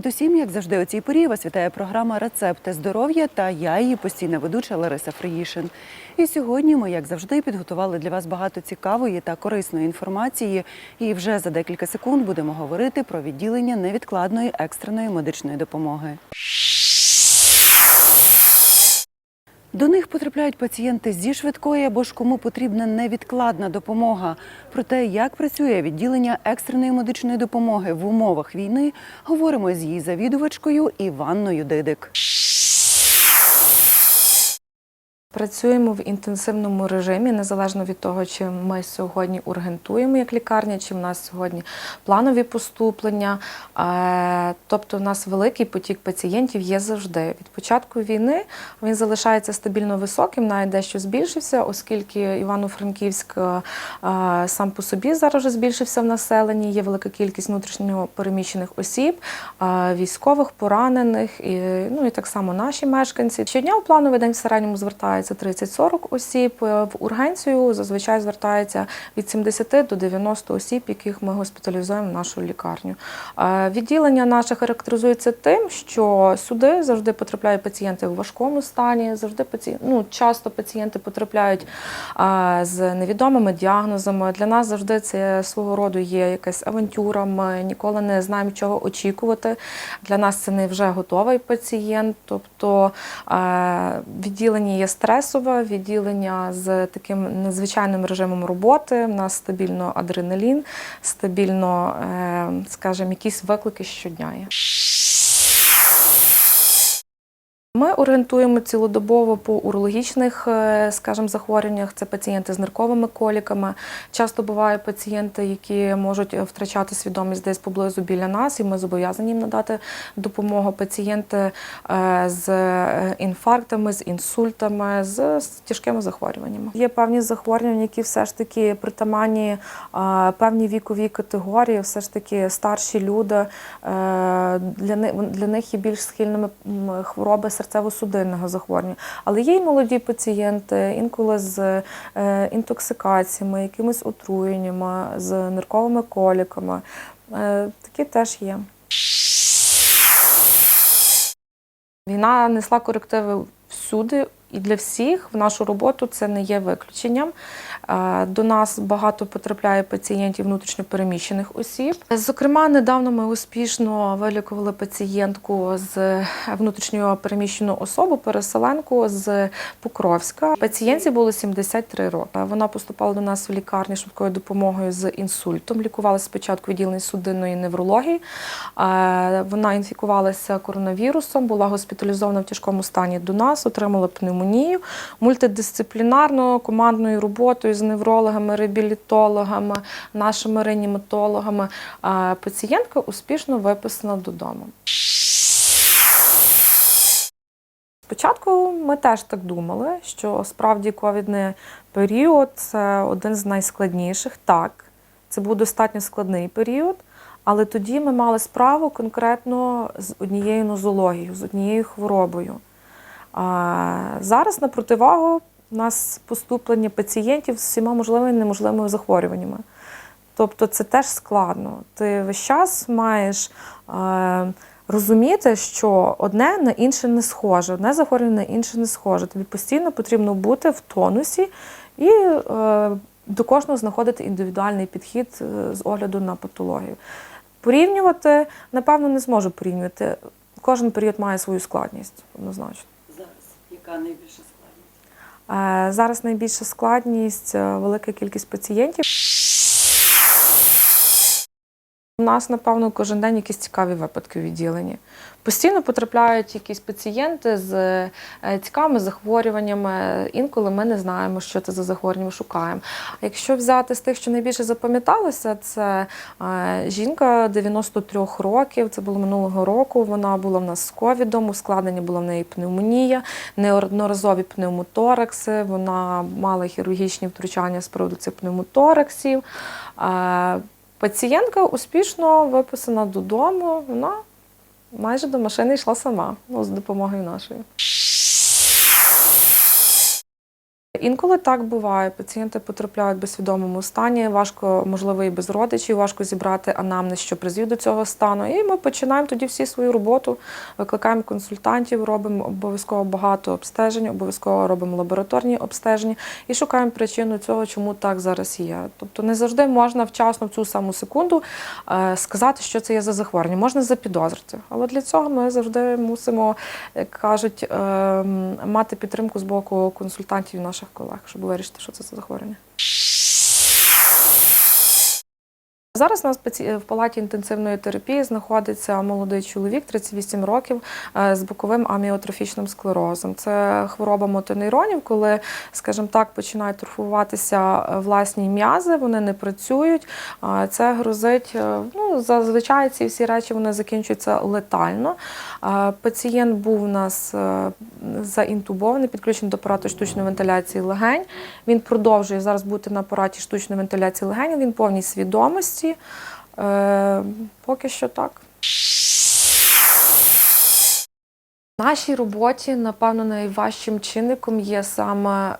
Привіт усім! Як завжди, у цій порі вас вітає програма Рецепти здоров'я та я її постійна ведуча Лариса Фриїшин. І сьогодні ми, як завжди, підготували для вас багато цікавої та корисної інформації. І вже за декілька секунд будемо говорити про відділення невідкладної екстреної медичної допомоги. До них потрапляють пацієнти зі швидкої або ж кому потрібна невідкладна допомога. Про те, як працює відділення екстреної медичної допомоги в умовах війни, говоримо з її завідувачкою Іванною Дидик. Працюємо в інтенсивному режимі, незалежно від того, чи ми сьогодні ургентуємо як лікарня, чи в нас сьогодні планові поступлення. Е, Тобто, в нас великий потік пацієнтів є завжди. Від початку війни він залишається стабільно високим, навіть дещо збільшився, оскільки Івано-Франківськ е, сам по собі зараз вже збільшився в населенні. Є велика кількість внутрішньо переміщених осіб, е, військових, поранених, ну і так само наші мешканці. Щодня у плановий день в середньому звертається 30-40 осіб. Е, В ургенцію зазвичай звертається від 70 до 90 осіб, яких ми госпіталізуємо в нашу лікарню. Е, Відділення наше характеризується тим, що сюди завжди потрапляють пацієнти в важкому стані, завжди пацієнти, ну, часто пацієнти потрапляють е, з невідомими діагнозами. Для нас завжди це свого роду є якась авантюра. Ми ніколи не знаємо, чого очікувати. Для нас це не вже готовий пацієнт. Тобто відділення є стресове, відділення з таким незвичайним режимом роботи. У нас стабільно адреналін, стабільно, е, скажімо, якісь виклики щодня є. Ми орієнтуємо цілодобово по урологічних, е, скажімо, захворюваннях. Це пацієнти з нирковими коліками. Часто бувають пацієнти, які можуть втрачати свідомість десь поблизу біля нас, і ми зобов'язані їм надати допомогу. Пацієнти е, з е, інфарктами, з інсультами, з тяжкими захворюваннями. Є певні захворювання, які все ж таки притаманні е, певній віковій категорії, все ж таки старші люди. е, Для них є більш схильними хвороби серцево-судинного захворювання. Але є й молоді пацієнти, інколи з е, інтоксикаціями, якимись отруєннями, з нирковими коліками. Е, Такі теж є. Війна несла корективи всюди і для всіх. В нашу роботу це не є виключенням. Е, До нас багато потрапляє пацієнтів внутрішньопереміщених осіб. Зокрема, недавно ми успішно вилікували пацієнтку з внутрішньо переміщену особу, переселенку з Покровська. Пацієнтці було 73 роки. Вона поступала до нас в лікарню швидкою допомогою з інсультом. Лікувалася спочатку відділення судинної неврології. Е, Вона інфікувалася коронавірусом, була госпіталізована в тяжкому стані до нас, отримала пневмонію мультидисциплінарно командною роботою з неврологами, реабілітологами, нашими реаніматологами. Пацієнтка успішно виписана додому. Спочатку ми теж так думали, що справді ковідний період це один з найскладніших. Так, це був достатньо складний період, але тоді ми мали справу конкретно з однією нозологією, з однією хворобою. А зараз на противагу у нас поступлення пацієнтів з всіма можливими і неможливими захворюваннями. Тобто це теж складно. Ти весь час маєш е, розуміти, що одне на інше не схоже, одне захворювання на інше не схоже. Тобі постійно потрібно бути в тонусі і е, до кожного знаходити індивідуальний підхід е, з огляду на патологію. Порівнювати, напевно, не зможу порівнювати. Кожен період має свою складність, однозначно. Яка найбільша складність? Е, Зараз найбільша складність е, велика кількість пацієнтів. У нас, напевно, кожен день якісь цікаві випадки у відділенні. Постійно потрапляють якісь пацієнти з е, цікавими захворюваннями. Інколи ми не знаємо, що це за захворювання шукаємо. А Якщо взяти з тих, що найбільше запам'яталося, це е, жінка 93 років, це було минулого року. Вона була в нас з ковідом, ускладнення була в неї пневмонія, неодноразові пневмоторакси. Вона мала хірургічні втручання з приводу цих пневмотораксів. Пацієнтка успішно виписана додому. Вона майже до машини йшла сама, ну, з допомогою нашої. Інколи так буває. Пацієнти потрапляють в безсвідомому стані, важко, можливо, і без родичів, важко зібрати анамнез, що призвів до цього стану. І ми починаємо тоді всі свою роботу, викликаємо консультантів, робимо обов'язково багато обстежень, обов'язково робимо лабораторні обстеження і шукаємо причину цього, чому так зараз є. Тобто не завжди можна вчасно в цю саму секунду е, сказати, що це є за захворювання. Можна запідозрити. Але для цього ми завжди мусимо, як кажуть, е, мати підтримку з боку консультантів наших колег, щоб вирішити, що це за захворювання. Зараз у нас в палаті інтенсивної терапії знаходиться молодий чоловік, 38 років, е, з боковим аміотрофічним склерозом. Це хвороба мотонейронів, коли, скажімо так, починають торфуватися е, власні м'язи, вони не працюють. Це грозить, е, ну, зазвичай ці всі речі вони закінчуються летально. Пацієнт був у нас заінтубований, підключений до апарату штучної вентиляції легень. Він продовжує зараз бути на апараті штучної вентиляції легень, він повній свідомості. Е, поки що так. В нашій роботі, напевно, найважчим чинником є саме е,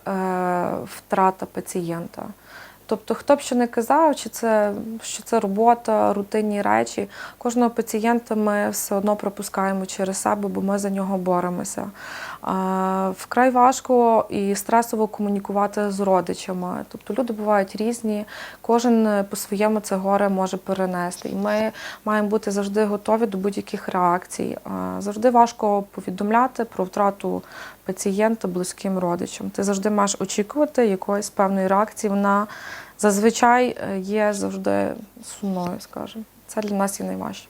втрата пацієнта. Тобто, хто б що не казав, чи це, що це робота, рутинні речі, кожного пацієнта ми все одно пропускаємо через себе, бо ми за нього боремося. Вкрай важко і стресово комунікувати з родичами. Тобто люди бувають різні, кожен по-своєму це горе може перенести. І ми маємо бути завжди готові до будь-яких реакцій. Завжди важко повідомляти про втрату пацієнта близьким родичам. Ти завжди маєш очікувати якоїсь певної реакції. Вона зазвичай е, є завжди сумною, скажімо. Це для нас і найважче.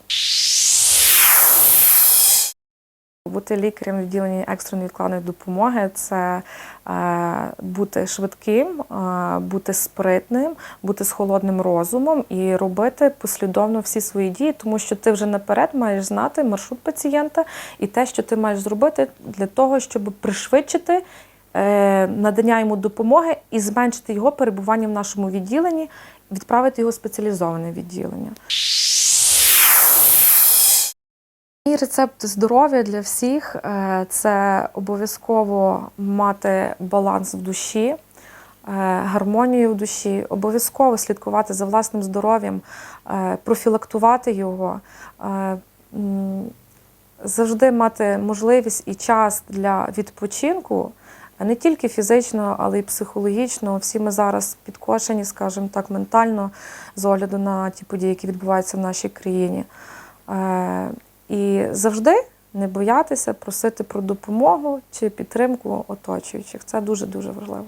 Бути лікарем в відділенні екстреної відкладної допомоги це е, бути швидким, е, бути спритним, бути з холодним розумом і робити послідовно всі свої дії, тому що ти вже наперед маєш знати маршрут пацієнта і те, що ти маєш зробити для того, щоб пришвидшити е, надання йому допомоги і зменшити його перебування в нашому відділенні, відправити його в спеціалізоване відділення. Мій рецепт здоров'я для всіх е, це обов'язково мати баланс в душі, е, гармонію в душі, обов'язково слідкувати за власним здоров'ям, е, профілактувати його, завжди мати можливість і час для відпочинку. Не тільки фізично, але й психологічно. Всі ми зараз підкошені, скажімо так, ментально з огляду на ті події, які відбуваються в нашій країні. І завжди не боятися просити про допомогу чи підтримку оточуючих. Це дуже дуже важливо.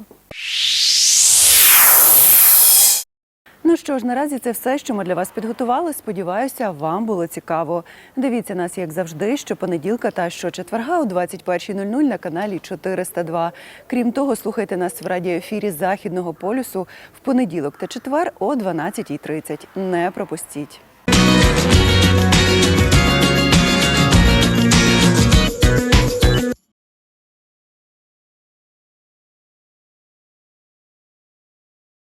Ну що ж, наразі це все, що ми для вас підготували. Сподіваюся, вам було цікаво. Дивіться нас, як завжди, щопонеділка та щочетверга о 21.00 на каналі 402. Крім того, слухайте нас в радіоефірі Західного полюсу в понеділок та четвер о 12.30. Не пропустіть.